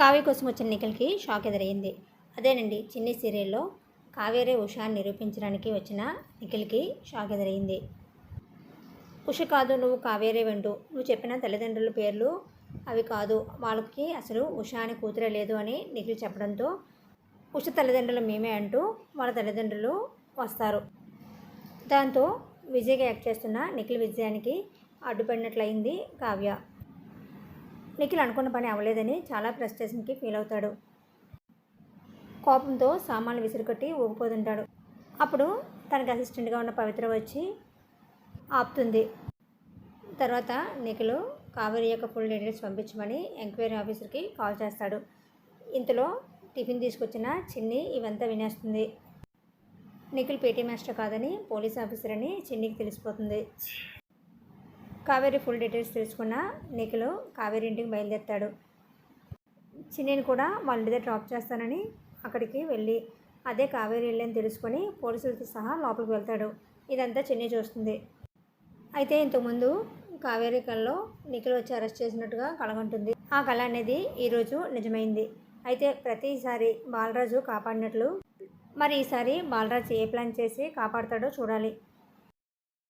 కావ్య కోసం వచ్చిన నిఖిల్కి షాక్ ఎదురైంది. అదేనండి చిన్ని సీరియల్లో కావేరే ఉషాని నిరూపించడానికి వచ్చిన నిఖిల్కి షాక్ ఎదురైంది. ఉష కాదు నువ్వు కావేరే వెండు. నువ్వు చెప్పిన తల్లిదండ్రుల పేర్లు అవి కాదు. వాళ్ళకి అసలు ఉష అని కూతురే లేదు అని నిఖిల్ చెప్పడంతో ఉష తల్లిదండ్రులు మేమే అంటూ వాళ్ళ తల్లిదండ్రులు వస్తారు. దాంతో విజయ్గా యాక్ట్ చేస్తున్న నిఖిల్ విజయానికి అడ్డుపడినట్లయింది కావ్య. నిఖిల్ అనుకున్న పని అవ్వలేదని చాలా ఫ్రస్ట్రేషన్కి ఫీల్ అవుతాడు. కోపంతో సామాన్లు విసిరికొట్టి ఊగిపోతుంటాడు. అప్పుడు తనకి అసిస్టెంట్గా ఉన్న పవిత్ర వచ్చి ఆపుతుంది. తర్వాత నిఖిల్ కావేరి యొక్క ఫుల్ డీటెయిల్స్ పంపించమని ఎంక్వైరీ ఆఫీసర్కి కాల్ చేస్తాడు. ఇంతలో టిఫిన్ తీసుకొచ్చిన చిన్ని ఇవంతా వినేస్తుంది. నిఖిల్ పేటీ మాస్టర్ కాదని పోలీస్ ఆఫీసర్ అని చిన్నికి తెలిసిపోతుంది. కావేరి ఫుల్ డీటెయిల్స్ తెలుసుకున్న నిఖిల్ కావేరి ఇంటికి బయలుదేరుతాడు. చిన్నని కూడా వాళ్ళ దగ్గర డ్రాప్ చేస్తానని అక్కడికి వెళ్ళి అదే కావేరి వెళ్ళని తెలుసుకొని పోలీసులతో సహా లోపలికి వెళ్తాడు. ఇదంతా చిన్ని చూస్తుంది. అయితే ఇంతకుముందు కావేరి కళలో నిఖిల్ వచ్చి అరెస్ట్ చేసినట్టుగా కలగంటుంది ఆ కళ అనేది ఈరోజు నిజమైంది. అయితే ప్రతిసారి బాలరాజు కాపాడినట్లు మరి ఈసారి బాలరాజు ఏ ప్లాన్ చేసి కాపాడతాడో చూడాలి.